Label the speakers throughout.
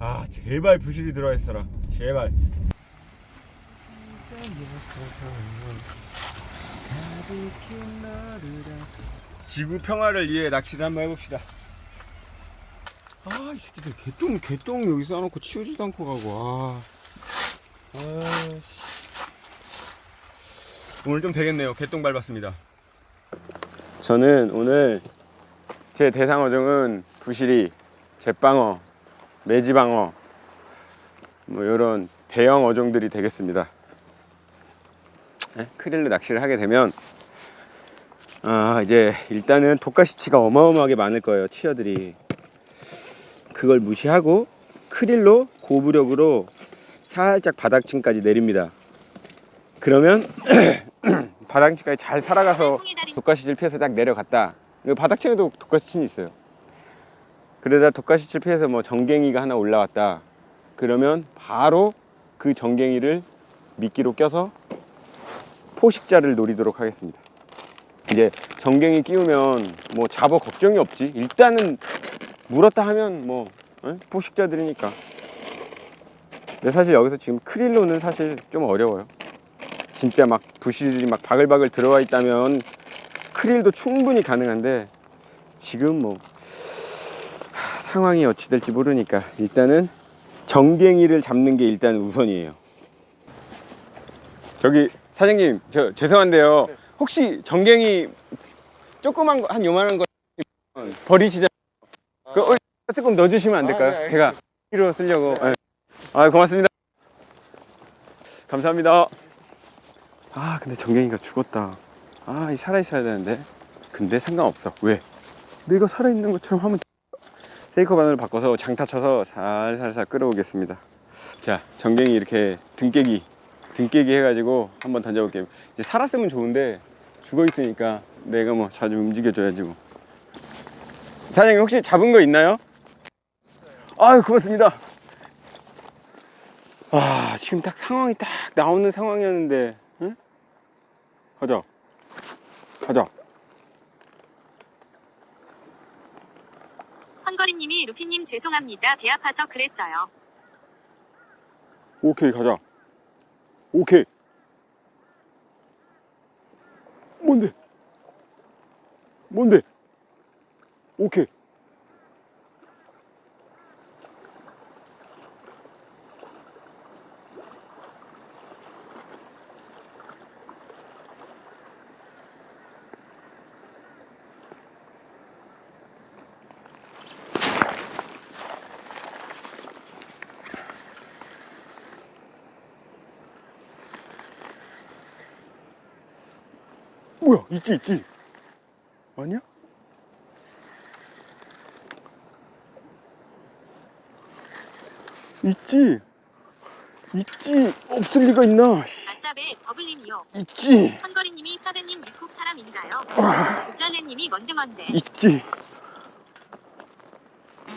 Speaker 1: 아 제발 부실이 들어와 있어라. 제발. 지구 평화를 위해 낚시를 한번 해봅시다. 아 이 새끼들 개똥 개똥 여기 쌓아놓고 치우지도 않고 가고 아. 아이씨. 오늘 좀 되겠네요. 개똥 밟았습니다. 저는 오늘 제 대상 어종은 부실이 제빵어 매지방어 뭐 이런 대형 어종들이 되겠습니다. 네, 크릴로 낚시를 하게 되면 아 이제 일단은 독가시치가 어마어마하게 많을 거예요 치어들이. 그걸 무시하고 크릴로 고부력으로 살짝 바닥층까지 내립니다. 그러면 바닥층까지 잘 살아가서 독가시치를 피해서 딱 내려갔다. 바닥층에도 독가시치는 있어요 그러다 독가시치를 피해서 뭐 정갱이가 하나 올라왔다. 그러면 바로 그 정갱이를 미끼로 껴서 포식자를 노리도록 하겠습니다. 이제 정갱이 끼우면 뭐 잡어 걱정이 없지. 일단은 물었다 하면 뭐 에? 포식자들이니까. 근데 사실 여기서 지금 크릴로는 사실 좀 어려워요. 진짜 막 부실이 막 바글바글 들어와 있다면 크릴도 충분히 가능한데 지금 뭐 하, 상황이 어찌 될지 모르니까 일단은 정갱이를 잡는 게 일단 우선이에요. 저기 사장님 저 죄송한데요. 혹시 정갱이 조그만 거 한 요만한 거 버리시잖아요 그 어, 조금 넣어주시면 안 될까요? 제가 필요 쓰려고. 네. 아 고맙습니다. 감사합니다. 아 근데 정갱이가 죽었다. 아이 살아 있어야 되는데. 근데 상관없어. 왜? 내가 살아 있는 것처럼 하면 세이커 바늘을 바꿔서 장타 쳐서 살살살 끌어오겠습니다. 자 정갱이 이렇게 등깨기 등깨기 해가지고 한번 던져볼게요. 이제 살았으면 좋은데 죽어 있으니까 내가 뭐 자주 움직여줘야지 뭐. 사장님 혹시 잡은 거 있나요? 아유 고맙습니다. 아 지금 딱 상황이 딱 나오는 상황이었는데 응? 가자. 가자
Speaker 2: 헌거리님이 루피님 죄송합니다. 배 아파서 그랬어요.
Speaker 1: 오케이 가자. 오케이. 뭔데? 뭔데? 오케이 뭐야 있지 있지 아니야? 있지 있지 없을 리가 있나 씨.
Speaker 2: 아싸베 버블님이요.
Speaker 1: 있지
Speaker 2: 헌거리님이 사배님 미국 사람인가요? 우짤레님이 뭔데 뭔데.
Speaker 1: 있지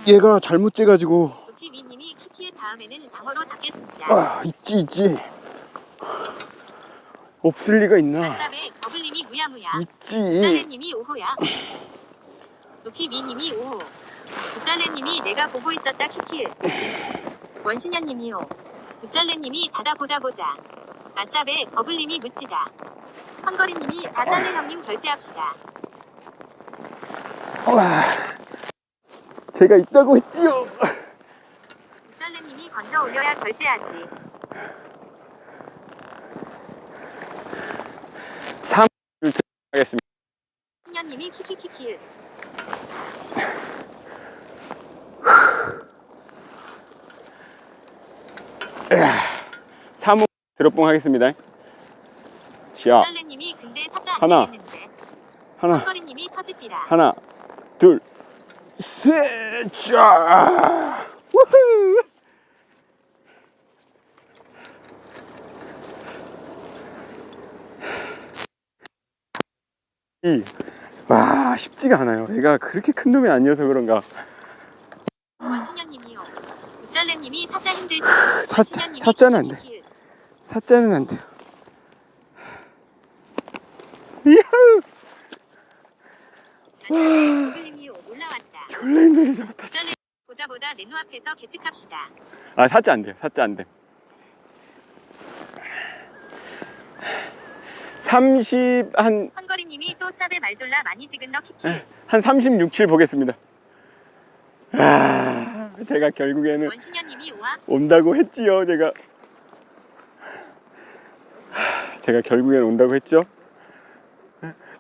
Speaker 1: 얘가 잘못 재가지고
Speaker 2: 루피미님이 키키의 다음에는 장어로 잡겠습니다.
Speaker 1: 아 있지 있지 없을 리가 있나
Speaker 2: 버블님이 무야무야.
Speaker 1: 있지
Speaker 2: 우짤레님이 오호야. 루피미님이 오호. 우짤레님이 내가 보고 있었다 키키. 원신현님이요. 우짤레님이 자다 보자 보자. 아싸베 버블님이 묻지다. 헌거리님이 자짤레 형님 결제합시다.
Speaker 1: 와 제가 있다고 했지요
Speaker 2: 우짤레님이 건져 올려야 결제하지.
Speaker 1: 3을 하겠습니다
Speaker 2: 신현님이 키키키키.
Speaker 1: 삼호 드롭봉 하겠습니다 지하
Speaker 2: 우짤레님이 근데 사자 안
Speaker 1: 하나.
Speaker 2: 되겠는데.
Speaker 1: 하나
Speaker 2: 헌거리님이 터집니다.
Speaker 1: 하나 둘 셋 자 우후 이, 와 쉽지가 않아요 얘가 그렇게 큰 놈이 아니어서 그런가
Speaker 2: 원신현님이요. 우짤레님이 사자 힘들 듯.
Speaker 1: 사자 사자는 안돼. 사자는 안 돼요
Speaker 2: 올라왔다.
Speaker 1: 졸라 힘들게 잡았다
Speaker 2: 우짤레 보자 보자 내 눈앞에서 계측합시다.
Speaker 1: 아 사자 안 돼요. 사자 안 돼. 30한
Speaker 2: 헝거리 님이 또 쌉에 말졸라 많이 찍은 너 키키.
Speaker 1: 한 36, 7 보겠습니다. 아, 제가 결국에는
Speaker 2: 원신현 님이 우와.
Speaker 1: 온다고 했지요, 제가. 제가 결국에는 온다고 했죠.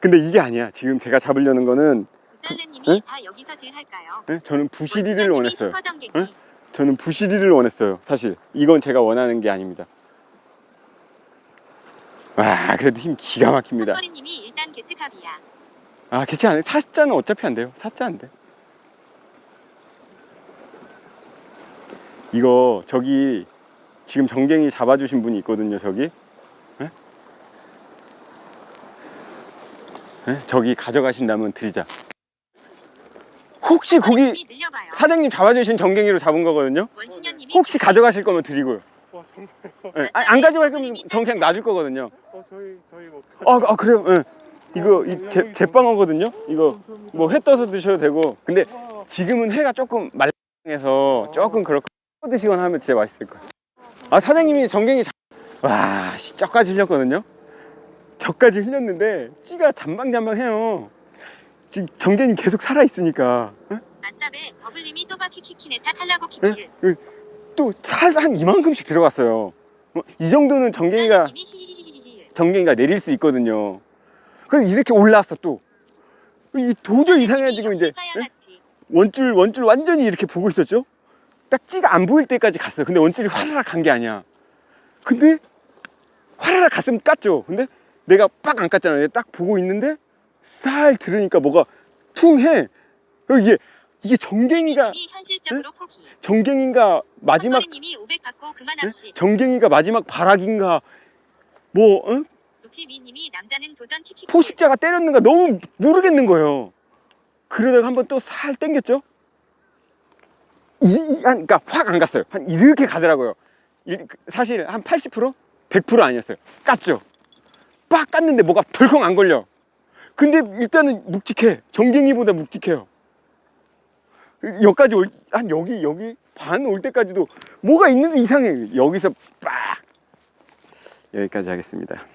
Speaker 1: 근데 이게 아니야. 지금 제가 잡으려는 거는
Speaker 2: 우짤레님이
Speaker 1: 응?
Speaker 2: 자 여기서 딜 할까요?
Speaker 1: 예? 저는 부시리를
Speaker 2: 원신현 님이
Speaker 1: 원했어요. 응? 저는 부시리를 원했어요. 사실 이건 제가 원하는 게 아닙니다. 와, 그래도 힘 기가 막힙니다.
Speaker 2: 헝거리님이 일단 계측합이야.
Speaker 1: 아, 개체 안 해. 사자는 어차피 안 돼요. 사자 안 돼. 이거 저기 지금 정갱이 잡아주신 분이 있거든요. 저기. 예? 예? 저기 가져가신다면 드리자. 혹시 고기
Speaker 2: 늘려봐요.
Speaker 1: 사장님 잡아주신 정갱이로 잡은 거거든요.
Speaker 2: 원신현님이
Speaker 1: 혹시 가져가실 거면 드리고요.
Speaker 3: 와 정말
Speaker 1: 예. 아니, 안 가져갈 거면 전 그냥 놔줄 거거든요.
Speaker 3: 어 저희 저희 뭐
Speaker 1: 아, 아 그래요? 예. 이거 이 제, 제빵어거든요. 이거 뭐 회 떠서 드셔도 되고. 근데 지금은 회가 조금 말랑해서 조금 그렇고 드시거나 하면 진짜 맛있을 거예요. 아 사장님이 정갱이 자... 와 씨, 쪄까지 흘렸거든요. 젖까지 흘렸는데 찌가 잔방잔방해요. 지금 정갱이 계속 살아 있으니까
Speaker 2: 아싸베 버블님이 또바 키 키키네타 탈라고 키키.
Speaker 1: 또살 한 이만큼씩 들어갔어요. 어, 이 정도는 정갱이가. 정갱이가 내릴 수 있거든요. 그럼 이렇게 올라왔어 또. 이 도저히 이상해 지금 이제 예? 원줄 원줄 완전히 이렇게 보고 있었죠. 딱 찌가 안 보일 때까지 갔어요. 근데 원줄이 화라락 간 게 아니야. 근데 화라락 갔으면 깠죠. 근데 내가 빡 안 깠잖아. 내가 딱 보고 있는데 살 들으니까 뭐가 퉁해. 어, 이게 이게 정갱이가
Speaker 2: 님이 현실적으로 포기.
Speaker 1: 정갱인가 마지막
Speaker 2: 헝거리님이 500 받고
Speaker 1: 예?
Speaker 2: 그만합시.
Speaker 1: 정갱이가 마지막 발악인가 뭐 어?
Speaker 2: 루피미 님이 남자는 도전 키키키.
Speaker 1: 포식자가 때렸는가 너무 모르겠는 거예요. 그러다가 한번 또 살 땡겼죠. 이, 이- 한, 그러니까 확 안 갔어요. 한 이렇게 가더라고요. 이- 사실 한 80%? 100% 아니었어요. 깠죠. 빡 깠는데 뭐가 덜컹 안 걸려. 근데 일단은 묵직해. 정갱이보다 묵직해요. 여기까지 올, 한 여기, 여기 반 올 때까지도 뭐가 있는데 이상해. 여기서 빡! 여기까지 하겠습니다.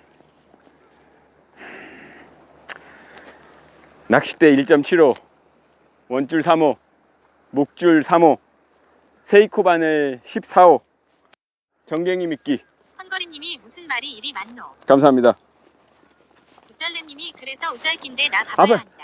Speaker 1: 낚싯대 1.75, 원줄 3호, 목줄 3호, 세이코 바늘 14호, 정갱이 미끼.
Speaker 2: 헝거리님이 무슨 말이 이리 많노.
Speaker 1: 감사합니다.
Speaker 2: 우짤레님이 그래서 우짤낀데 나. 가봐야 한다.